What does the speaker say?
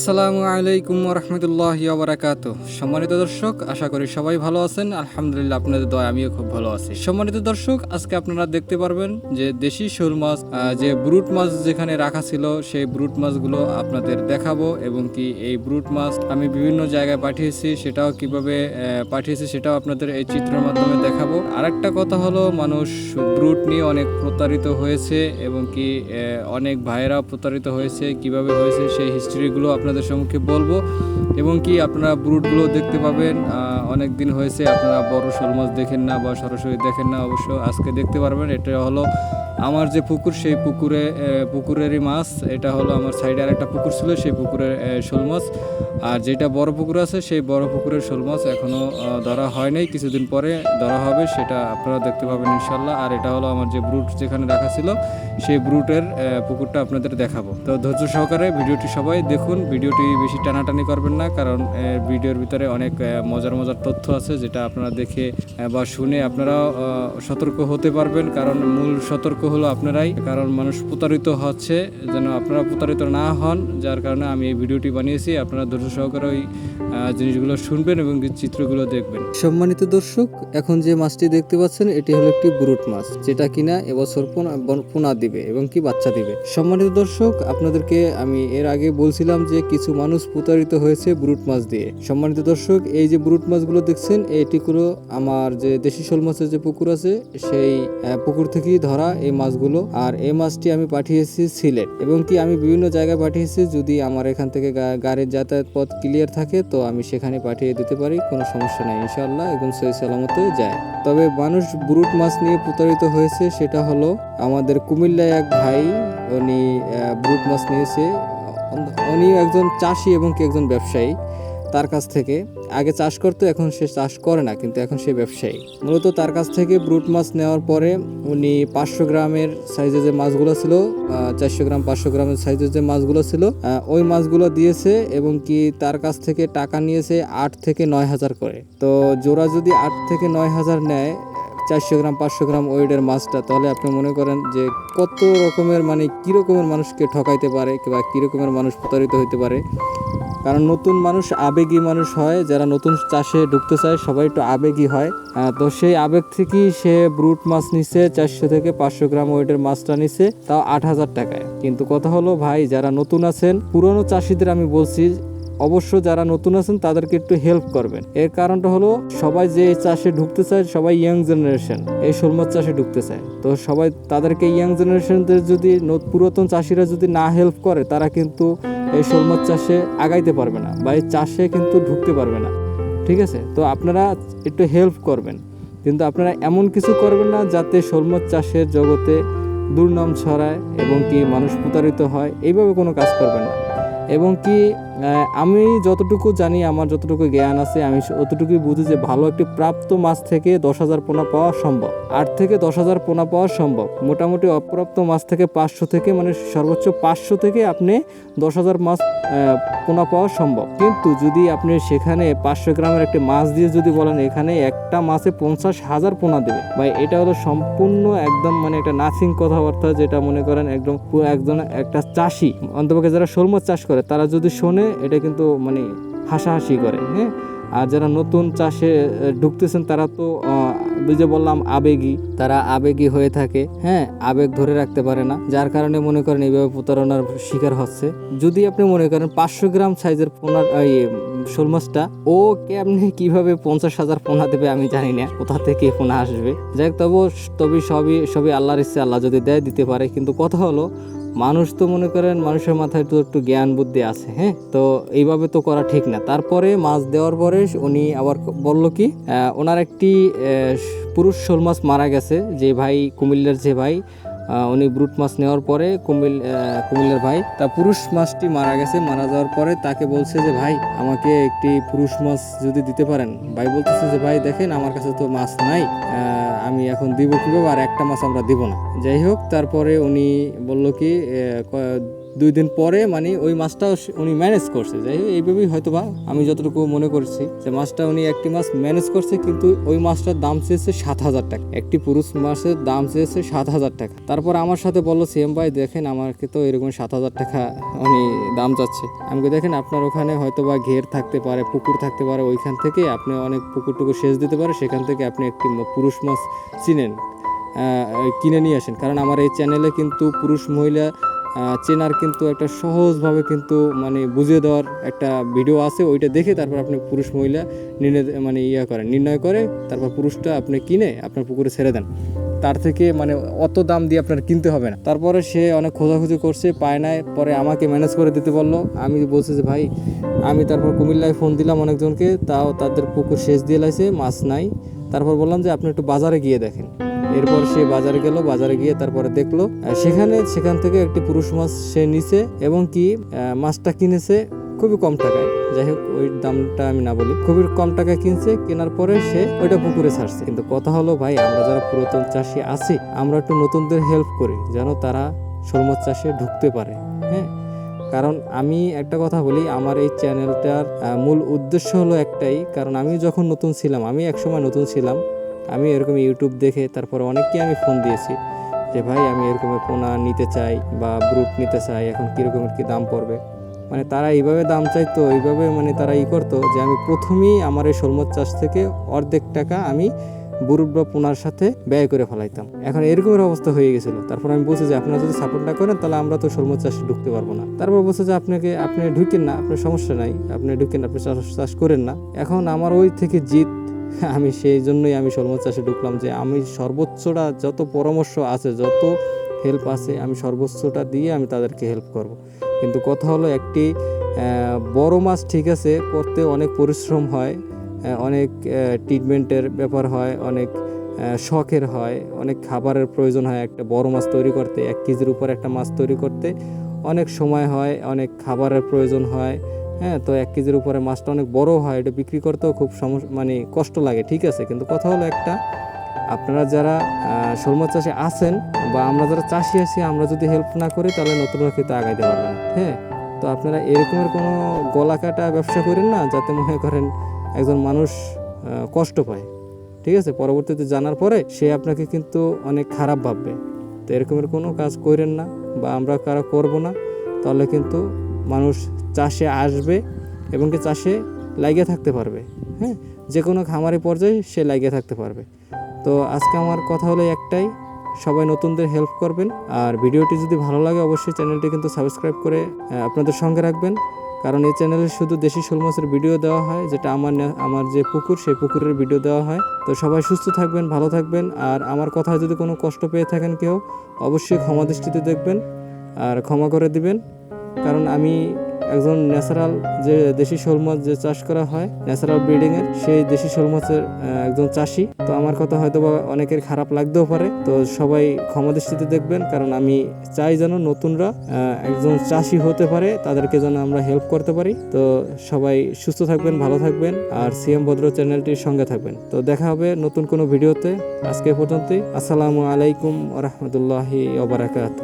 আসসালামু আলাইকুম রহমতুল্লাহ বারাকাত সম্মানিত দর্শক, আশা করি সবাই ভালো আছেন। আলহামদুলিল্লাহ আপনাদের দয় আমিও খুব ভালো আছি। সম্মানিত দর্শক, আজকে আপনারা দেখতে পারবেন যে দেশি শোল মাছ যে ব্রুট মাছ যেখানে রাখা ছিল, সেই ব্রুট মাছগুলো আপনাদের দেখাবো এবং কি এই ব্রুট মাছ আমি বিভিন্ন জায়গায় পাঠিয়েছি, সেটাও কীভাবে পাঠিয়েছি সেটাও আপনাদের এই চিত্রের মাধ্যমে দেখাবো। আরেকটা কথা হলো, মানুষ ব্রুট নিয়ে অনেক প্রতারিত হয়েছে এবং কি অনেক ভাইয়েরা প্রতারিত হয়েছে, কীভাবে হয়েছে সেই হিস্ট্রিগুলো আপনাদের সম্মুখে বলব। এবং কি আপনারা ব্রুটগুলো দেখতে পাবেন অনেক দিন হয়েছে, আপনারা বড় শোল মাছ দেখেন না বা সরাসরি দেখেন না, অবশ্য আজকে দেখতে পারবেন। এটা হলো আমার যে পুকুর, সেই পুকুরে পুকুরেরই মাছ। এটা হলো আমার সাইডে আরেকটা পুকুর ছিল, সেই পুকুরের শোল মাছ আর যেটা বড় পুকুর আছে, সেই বড় পুকুরের শোল মাছ এখনও ধরা হয় নাই। কিছুদিন পরে ধরা হবে, সেটা আপনারা দেখতে পাবেন ইনশাল্লাহ আর এটা হলো আমার যে ব্রুট যেখানে রাখা ছিল, সেই ব্রুটের পুকুরটা আপনাদের দেখাবো। তো ধৈর্য সহকারে ভিডিওটি সবাই দেখুন। ভিডিওটি বেশি টানাটানি করবেন না, কারণ ভিডিওর ভিতরে অনেক মজার মজার মজার তথ্য আছে যেটা আপনারা দেখে বা শুনে আপনারাও আহ, সতর্ক হতে পারবেন। কারণ মূল সতর্ক হলো আপনারাই। কারণ মানুষ প্রতারিত হচ্ছে যেন আপনারা প্রতারিত না হন যার কারণে আমি এই ভিডিওটি বানিয়েছি। আপনারা ধৈর্য সহকারে ওই জিনিসগুলো শুনবেন এবং চিত্রগুলো দেখবেন। সম্মানিত দর্শক এখন যে মাছটি দেখতে পাচ্ছেন এটি হলো একটি ব্রুট মাছ যেটা কিনা এবছর পোনা দিবে এবং কি বাচ্চা দিবে। সম্মানিত দর্শক আপনাদেরকে আমি এর আগে বলছিলাম যে কিছু মানুষ প্রতারিত হয়েছে ব্রুট মাছ দিয়ে। সম্মানিত দর্শক এই যে ব্রুট মাছগুলো দেখছেন, এটি হলো আমার যে দেশি শোল মাছের যে পুকুর আছে, সেই পুকুর থেকেই ধরা এই মাছগুলো। আর এই মাছটি আমি পাঠিয়েছি সিলেট। এবং কি আমি বিভিন্ন জায়গায় পাঠিয়েছি, যদি আমার এখান থেকে গাড়ির যাতায়াত পথ ক্লিয়ার থাকে, তো আমি সেখানে পাঠিয়ে দিতে পারি, কোনো সমস্যা নাই ইনশাল্লাহ এবং সহি সালামতে যায়। তবে মানুষ ব্রুট মাছ নিয়ে প্রতারিত হয়েছে, সেটা হলো আমাদের কুমিল্লায় এক ভাই, উনি ব্রুট মাছ নিয়েছে। উনি একজন চাষি এবং কি একজন ব্যবসায়ী। তার কাছ থেকে। আগে চাষ করতো, এখন সে চাষ করে না, কিন্তু এখন সে ব্যবসায়ী। মূলত তার কাছ থেকে ব্রুট মাছ নেওয়ার পরে উনি পাঁচশো গ্রামের সাইজের যে মাছগুলো ছিল চারশো গ্রাম, পাঁচশো গ্রামের সাইজের যে মাছগুলো ছিল ওই মাছগুলো দিয়েছে এবং কি তার কাছ থেকে টাকা নিয়েছে আট থেকে নয় হাজার করে। তো জোড়া যদি আট থেকে নয় হাজার নেয়, চারশো গ্রাম, পাঁচশো গ্রাম ওয়েটের মাছটা, তাহলে আপনি মনে করেন যে কত রকমের মানে কী রকমের মানুষকে ঠকাইতে পারে কিংবা কী রকমের মানুষ প্রতারিত হইতে পারে। কারণ নতুন মানুষ আবেগী মানুষ হয়, যারা নতুন চাষে ঢুকতে চায়, সবাই একটু আবেগী হয়। তো সেই আবেগ থেকেই সে ব্রুট মাছ নিছে, চারশো থেকে পাঁচশো গ্রাম ওয়েটের মাছটা নিছে, তাও আট হাজার টাকায়। কিন্তু কথা হলো, ভাই, যারা নতুন আছেন, পুরনো চাষিদের আমি বলছি, অবশ্য যারা নতুন আছেন, তাদেরকে একটু হেল্প করবেন। এর কারণটা হলো, সবাই যে চাষে ঢুকতে চায়, সবাই ইয়াং জেনারেশন এই শোল মাছ চাষে ঢুকতে চায়। তো সবাই তাদেরকে ইয়াং জেনারেশনদের যদি পুরাতন চাষিরা যদি না হেল্প করে, তারা কিন্তু এই শোল মাছ চাষে আগাইতে পারবে না বা এই চাষে কিন্তু ঢুকতে পারবে না। ঠিক আছে? তো আপনারা একটু হেল্প করবেন। কিন্তু আপনারা এমন কিছু করবেন না যাতে শোল মাছ চাষের জগতে দুর্নাম ছড়ায় এবং কি মানুষ প্রতারিত হয়। এইভাবে কোনো কাজ করবেন না। এবং কি আমি যতটুকু জানি, আমার যতটুকু জ্ঞান আছে, আমি অতটুকুই বুঝি যে ভালো একটি প্রাপ্ত মাছ থেকে দশ হাজার পোনা পাওয়া সম্ভব। আট থেকে দশ হাজার পোনা পাওয়া সম্ভব। মোটামুটি অপ্রাপ্ত মাছ থেকে পাঁচশো থেকে মানে সর্বোচ্চ পাঁচশো থেকে আপনি দশ হাজার মাছ পোনা পাওয়া সম্ভব। কিন্তু যদি আপনি সেখানে পাঁচশো গ্রামের একটি মাছ দিয়ে যদি বলেন, এখানে একটা মাছে পঞ্চাশ হাজার পোনা দেবে, ভাই, এটা হলো সম্পূর্ণ একদম মানে একটা নাথিং কথাবার্তা, যেটা মনে করেন একদম একজন একটা চাষি। অন্তপক্ষে যারা শোল চাষ করে, তারা যদি শোনে এটা কিন্তু মানে হাসাহাসি করে হ্যাঁ? আর যারা নতুন চাষে ঢুকতেছেন তারা তো যে বললাম আবেগী, তারা আবেগী হয়ে থাকে হ্যাঁ? আবেগ ধরে রাখতে পারে না, যার কারণে মনে করেন এইভাবে প্রতারণার শিকার হচ্ছে। যদি আপনি মনে করেন পাঁচশো গ্রাম সাইজের পোনার এই শোল মাছটা, ও কেমনি কীভাবে পঞ্চাশ হাজার পোনা দেবে আমি জানি না, কোথা থেকে পোনা আসবে। যাই হোক তবু, তবে সবই সবই আল্লাহর ইচ্ছে, আল্লাহ যদি দেয় দিতে পারে। কিন্তু কথা হলো, মানুষ তো মনে করেন মানুষের মাথায় তো একটু জ্ঞান বুদ্ধি আছে হ্যাঁ? তো এইভাবে তো করা ঠিক না। তারপরে মাছ দেওয়ার পরে উনি আবার বলল কি ওনার একটি পুরুষ শোল মাছ মারা গেছে, যে ভাই, কুমিল্লার যে ভাই উনি ব্রুট মাছ নেওয়ার পরে কুমিল কুমিলের ভাই, তা পুরুষ মাছটি মারা গেছে, মারা যাওয়ার পরে তাকে বলছে যে, ভাই, আমাকে একটি পুরুষ মাছ যদি দিতে পারেন। ভাই বলতেছে যে, ভাই, দেখেন, আমার কাছে তো মাছ নাই আমি এখন দিব কীভাবে? আর একটা মাছ আমরা দিব না। যাই হোক, তারপরে উনি বলল ক- দুই দিন পরে মানে ওই মাছটা উনি ম্যানেজ করছে। যাই হোক এইভাবেই হয়তো বা আমি যতটুকু মনে করছি যে মাছটা উনি একটি মাছ ম্যানেজ করছে কিন্তু ওই মাছটার দাম চেয়েছে সাত হাজার টাকা। একটি পুরুষ মাছের দাম চেয়েছে সাত হাজার টাকা। তারপর আমার সাথে বলল সিএম ভাই দেখেন আমাকে তো এরকম সাত হাজার টাকা উনি দাম চাচ্ছে। আমি বলি, দেখেন আপনার ওখানে হয়তো বা ঘের থাকতে পারে পুকুর থাকতে পারে ওইখান থেকে আপনি অনেক পুকুর টুকুর সেচ দিতে পারে সেখান থেকে আপনি একটি পুরুষ মাছ চিনেন কিনে নিয়ে আসেন। কারণ আমার এই চ্যানেলে কিন্তু পুরুষ মহিলা চেনার কিন্তু একটা সহজভাবে কিন্তু মানে বুঝিয়ে দেওয়ার একটা ভিডিও আছে, ওইটা দেখে তারপর আপনি পুরুষ মহিলা নির্ণয় মানে ইয়া করেন, নির্ণয় করে তারপর পুরুষটা আপনি কিনে আপনার পুকুরে ছেড়ে দেন। তার থেকে মানে অত দাম দিয়ে আপনার কিনতে হবে না। তারপরে সে অনেক খোঁজাখুঁজি করছে, পায় নাই, পরে আমাকে ম্যানেজ করে দিতে বলল। আমি বলছি যে, ভাই, আমি তারপর কুমিল্লায় ফোন দিলাম অনেকজনকে, তাও তাদের পুকুর শেষ দিয়ে লাইছে, মাছ নাই। তারপর বললাম যে, আপনি একটু বাজারে গিয়ে দেখেন। এরপর সে বাজারে গেল, বাজারে গিয়ে তারপরে দেখল সেখানে, সেখান থেকে একটি পুরুষ মাছ সে নিছে এবং কি মাছটা কিনেছে খুবই কম টাকায়। যাই হোক, ওই দামটা আমি না বলি, খুবই কম টাকায় কিনছে, কেনার পরে সে ওইটা পুকুরে ছাড়ছে। কিন্তু কথা হলো, ভাই, আমরা যারা পুরাতন চাষি আছি, আমরা একটু নতুনদের হেল্প করি, যেন তারা মাছ চাষে ঢুকতে পারে হ্যাঁ? কারণ আমি একটা কথা বলি, আমার এই চ্যানেলটার মূল উদ্দেশ্য হলো একটাই, কারণ আমি যখন নতুন ছিলাম, আমি একসময় নতুন ছিলাম আমি এরকম ইউটিউব দেখে তারপরে অনেককে আমি ফোন দিয়েছি যে, ভাই, আমি এরকম পোনা নিতে চাই বা ব্রুট নিতে চাই, এখন কীরকমের কী দাম পড়বে? মানে তারা এইভাবে দাম চাইতো, এইভাবে মানে তারা ই করতো যে, আমি প্রথমেই আমার এই শোলমাছ চাষ থেকে অর্ধেক টাকা আমি বুরুট বা পোনার সাথে ব্যয় করে ফেলাইতাম। এখন এরকমের অবস্থা হয়ে গেছিল। তারপর আমি বলছি যে, আপনারা যদি সাপোর্ট না করেন, তাহলে আমরা তো শোলমাছ চাষে ঢুকতে পারব না। তারপর বলছে যে, আপনাকে, আপনি ঢুকেন না, আপনার সমস্যা নাই। আপনি ঢুকেন, আপনি চাষ চাষ করেন না। এখন আমার ওই থেকে জিত আমি সেই জন্যই আমি শোলমাছ চাষে ঢুকলাম যে আমি সর্বোচ্চটা যত পরামর্শ আছে, যত হেল্প আছে, আমি সর্বোচ্চটা দিয়ে আমি তাদেরকে হেল্প করব। কিন্তু কথা হলো একটি বড় মাছ ঠিক আছে, করতে অনেক পরিশ্রম হয় অনেক ট্রিটমেন্টের ব্যাপার হয়, অনেক শখের হয়, অনেক খাবারের প্রয়োজন হয় একটা বড় মাছ তৈরি করতে, এক কেজির উপর একটা মাছ তৈরি করতে। অনেক সময় হয়, অনেক খাবারের প্রয়োজন হয় হ্যাঁ তো এক কেজির উপরে মাছটা অনেক বড় হয়, এটা বিক্রি করতেও খুব সমস্যা মানে কষ্ট লাগে, ঠিক আছে? কিন্তু কথা হলো একটা, আপনারা যারা শোল মাছ চাষে আছেন বা আমরা যারা চাষি আছি, আমরা যদি হেল্প না করি, তাহলে নতুনরা কিন্তু আগাইতে পারবে না হ্যাঁ? তো আপনারা এরকমের কোনো গলা কাটা ব্যবসা করেন না, যাতে মনে করেন একজন মানুষ কষ্ট পায়, ঠিক আছে? পরবর্তীতে জানার পরে সে আপনাকে কিন্তু অনেক খারাপ ভাববে। তো এরকমের কোনো কাজ করেন না বা আমরা কারা করব না, তাহলে কিন্তু মানুষ চাষে আসবে এবং কি চাষে লাগিয়ে থাকতে পারবে হ্যাঁ? যে কোনো খামারি পর্যায়ে সে লাগিয়ে থাকতে পারবে। তো আজকে আমার কথা হলো একটাই, সবাই নতুনদের হেল্প করবেন। আর ভিডিওটি যদি ভালো লাগে অবশ্যই চ্যানেলটি কিন্তু সাবস্ক্রাইব করে আপনাদের সঙ্গে রাখবেন। কারণ এই চ্যানেলে শুধু দেশি শোল মাছের ভিডিও দেওয়া হয়, যেটা আমার আমার যে পুকুর, সেই পুকুরের ভিডিও দেওয়া হয়। তো সবাই সুস্থ থাকবেন, ভালো থাকবেন। আর আমার কথায় যদি কোনো কষ্ট পেয়ে থাকেন কেউ, অবশ্যই ক্ষমা দৃষ্টিতে দেখবেন। আর ক্ষমা করে দিবেন। কারণ আমি একজন ন্যাচারাল যে দেশি শোল মাছ যে চাষ করা হয়, ন্যাচারাল ব্রিডিং এর, সেই দেশি শোল মাছের একজন চাষি। তো আমার কথা হয়তো বা অনেকের খারাপ লাগতেও পারে। তো সবাই ক্ষমা দৃষ্টিতে দেখবেন, কারণ আমি চাই যেন নতুনরা একজন চাষি হতে পারে, তাদেরকে যেন আমরা হেল্প করতে পারি। তো সবাই সুস্থ থাকবেন, ভালো থাকবেন, আর সিএম ভদ্র চ্যানেলটির সঙ্গে থাকবেন। তো দেখা হবে নতুন কোনো ভিডিওতে। আজকে পর্যন্তই। আসসালামু আলাইকুম রহমতুল্লাহি ওবরাকাত